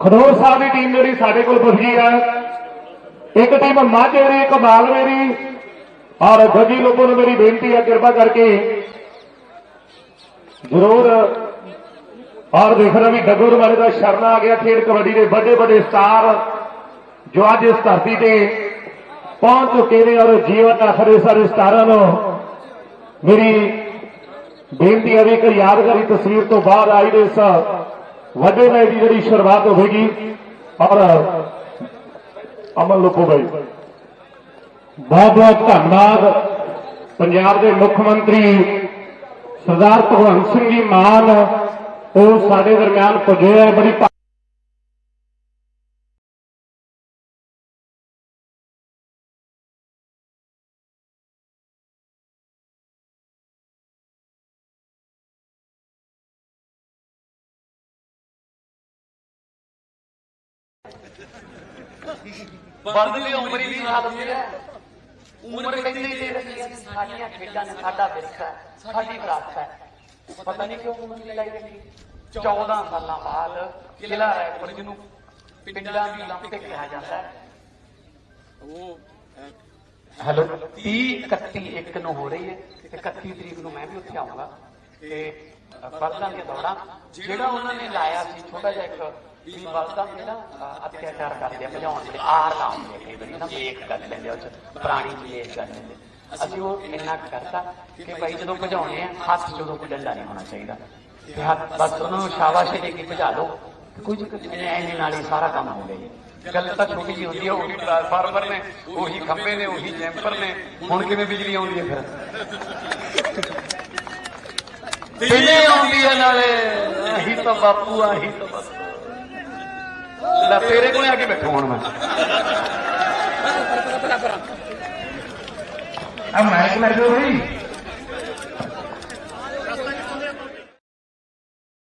ਖਡੋਰ ਸਾਹਿਬ ਦੀ ਟੀਮ ਜਿਹੜੀ ਸਾਡੇ ਕੋਲ ਪੁੱਜੀ ਹੈ। ਇੱਕ ਟੀਮ ਮਾਝੇ ਦੀ, ਇੱਕ ਮਾਲਵੇ ਦੀ। ਔਰ ਗੱਗੀ ਲੋਪੋ ਨੂੰ ਮੇਰੀ ਬੇਨਤੀ ਹੈ, ਕਿਰਪਾ ਕਰਕੇ ਜ਼ਰੂਰ ਔਰ ਦੇਖ ਰਹੇ ਵੀ ਡੱਗੂਰ ਵਾਲੇ ਦਾ ਸ਼ਰਨਾ ਆ ਗਿਆ, ਖੇਡ ਕਬੱਡੀ ਦੇ ਵੱਡੇ ਵੱਡੇ ਸਟਾਰ ਜੋ ਅੱਜ ਇਸ ਧਰਤੀ ਤੇ ਪਹੁੰਚ ਚੁੱਕੇ ਨੇ ਔਰ ਜੀਵਨ ਆਖਰੇ ਸਾਰੇ ਸਟਾਰਾਂ ਨੂੰ ਮੇਰੀ ਬੇਨਤੀ ਹੈ ਵੀ ਇੱਕ ਯਾਦਗਾਰੀ ਤਸਵੀਰ ਤੋਂ ਬਾਅਦ ਆਈ ਦੇ ਇਸ ਵੱਡੇ ਮੈਚ ਦੀ ਜਿਹੜੀ ਸ਼ੁਰੂਆਤ ਹੋਵੇਗੀ ਔਰ ਅਮਨ ਲੋਕੋ ਭਾਈ ਬਹੁਤ ਬਹੁਤ ਧੰਨਵਾਦ। ਪੰਜਾਬ ਦੇ ਮੁੱਖ ਮੰਤਰੀ ਸਰਦਾਰ ਭਗਵੰਤ ਸਿੰਘ ਜੀ ਮਾਨ, ਉਹ ਸਾਡੇ ਦਰਮਿਆਨ ਪੁੱਜੇ ਹੈ ਬੜੀ ਭਾ- ਵਰਦੀ ਉਮਰ ਹੀ ਨਹੀਂ ਹੈ। ਉਮਰ ਕਹਿੰਦੀ ਦੇ ਰਹੀ ਹੈ? ਸਾਡੀਆਂ ਖੇਡਾਂ ਨੇ ਸਾਡਾ ਵਿਰਸਾ ਹੈ, ਸਾਡੀ ਵਿਰਾਸਤ ਹੈ। ਪਤਾ ਨਹੀਂ ਕਿਉਂ ਉਮਰ ਨਹੀਂ ਲਾਈ ਜਾਂਦੀ। 14 ਸਾਲਾਂ ਬਾਅਦ ਕਿਲਾ ਰਾਏਪੁਰ ਜਿਹਨੂੰ ਪਿੰਡਾਂ ਦੀ ਲੰਪ ਕਿਹਾ ਜਾਂਦਾ ਹੈ। ਹੈਲੋ 30 31 ਇੱਕ ਨੂੰ ਹੋ ਰਹੀ ਹੈ। ਤੇ 31 ਤਰੀਕ ਨੂੰ ਮੈਂ ਵੀ ਉੱਥੇ ਆਉਂਗਾ। ਤੇ ਬਲਦਾਂ ਦੀਆਂ ਦੌੜਾਂ ਜਿਹੜਾ ਉਹਨਾਂ ਨੇ ਲਾਇਆ ਸੀ ਛੋਟਾ ਜਿਹਾ ਇੱਕ ਵੀ ਨਾ ਅਤਿਆਚਾਰ ਕਰਦੇ ਆ ਭਜਾਉਣ ਦੇ ਆਰ ਲਾਉਂਦੇ ਆ ਕਈ ਵਾਰੀ ਨਾ ਮੇਕ ਕਰ ਲੈਂਦੇ ਆ ਉਹ 'ਚ ਪੁਰਾਣੀ ਮੇਕ ਕਰ ਲੈਂਦੇ ਅਸੀਂ ਉਹ ਇੰਨਾ ਕੁ ਕਰਤਾ ਕਿ ਭਾਈ ਜਦੋਂ ਭਜਾਉਣੇ ਆ ਹੱਥ 'ਚ ਉਦੋਂ ਕੋਈ ਡੰਡਾ ਨਹੀਂ ਹੋਣਾ ਚਾਹੀਦਾ ਤੇ ਹੱਥ ਬਸ ਉਹਨਾਂ ਨੂੰ ਸ਼ਾਬਾਸ਼ ਦੇ ਕੇ ਭਜਾ ਲਓ ਕੁਝ ਐਨੇ ਨਾਲ ਹੀ ਸਾਰਾ ਕੰਮ ਹੋ ਗਿਆ ਜੀ ਗੱਲ ਤਾਂ ਛੋਟੀ ਜਿਹੀ ਹੁੰਦੀ ਹੈ ਉਹੀ ਟ੍ਰਾਂਸਫਾਰਮਰ ਨੇ ਉਹੀ ਖੰਭੇ ਨੇ ਉਹੀ ਜੈਂਪਰ ਨੇ ਹੁਣ ਕਿਵੇਂ ਬਿਜਲੀ ਆਉਂਦੀ ਹੈ ਫਿਰ ਬਿਜਲੀ ਆਉਂਦੀ ਹੈ ਨਾਲੇ ਆਹੀ ਤਾਂ ਬਾਪੂ ਆਹੀ ਤਾਂ ਬਾਪੂ ਲੈ ਤੇਰੇ ਕੋਲੇ ਆ ਕੇ ਬੈਠੋ। ਹੁਣ ਮੈਂ? ਆ ਮਾਈਕ ਗਿਆ ਭਾਈ